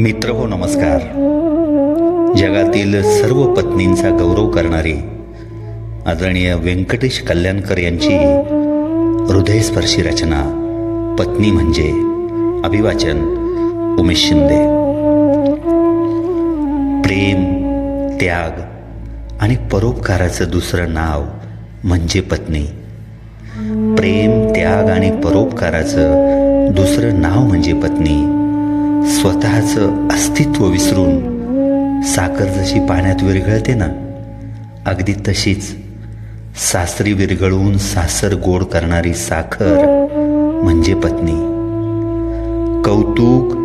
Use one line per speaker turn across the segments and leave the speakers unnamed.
मित्र हो नमस्कार. जगातील सर्व पत्नींचा गौरव करणारे आदरणीय व्यंकटेश कल्याणकर यांची हृदयस्पर्शी रचना पत्नी म्हणजे अभिवाचन उमेश शिंदे. प्रेम त्याग आणि परोपकाराचं दुसरं नाव म्हणजे पत्नी. प्रेम त्याग आणि परोपकाराचं दुसरं नाव म्हणजे पत्नी. स्वतःचं अस्तित्व विसरून साखर जशी पाण्यात विरघळते ना अगदी तशीच सासरी विरघळून सासर गोड करणारी साखर म्हणजे पत्नी. कौतुक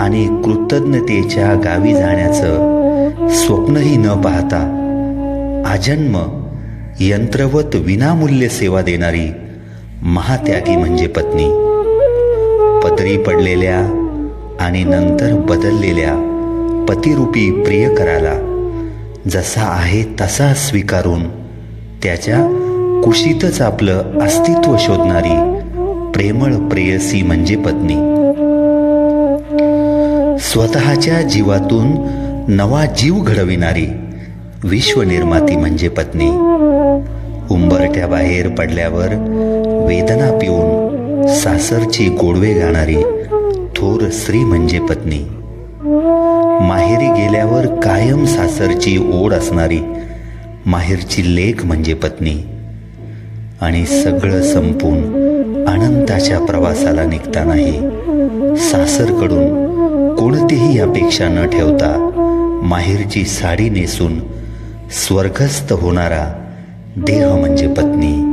आणि कृतज्ञतेच्या गावी जाण्याचं स्वप्नही न पाहता आजन्म यंत्रवत विनामूल्य सेवा देणारी महात्यागी म्हणजे पत्नी. पदरी पडलेल्या आणि नंतर बदललेल्या पतिरूपी प्रियकराला जसा आहे तसा स्वीकारून त्याच्या कुशीतच आपलं अस्तित्व शोधणारी प्रेमळ प्रेयसी म्हणजे पत्नी. स्वतःच्या जीवातून नवा जीव घडविणारी विश्वनिर्माती म्हणजे पत्नी. उंबरट्या बाहेर पडल्यावर वेदना पिऊन सासरची गोडवे गाणारी क्रूर स्त्री म्हणजे पत्नी. माहेरी गेल्यावर कायम सासरची ओढ असणारी माहेरची लेख म्हणजे पत्नी. आणि सगळं संपून अनंताच्या प्रवासाला निघतानाही सासरकडून कोणतीही अपेक्षा न ठेवता माहेरची साडी नेसून स्वर्गस्थ होणारा देह म्हणजे पत्नी.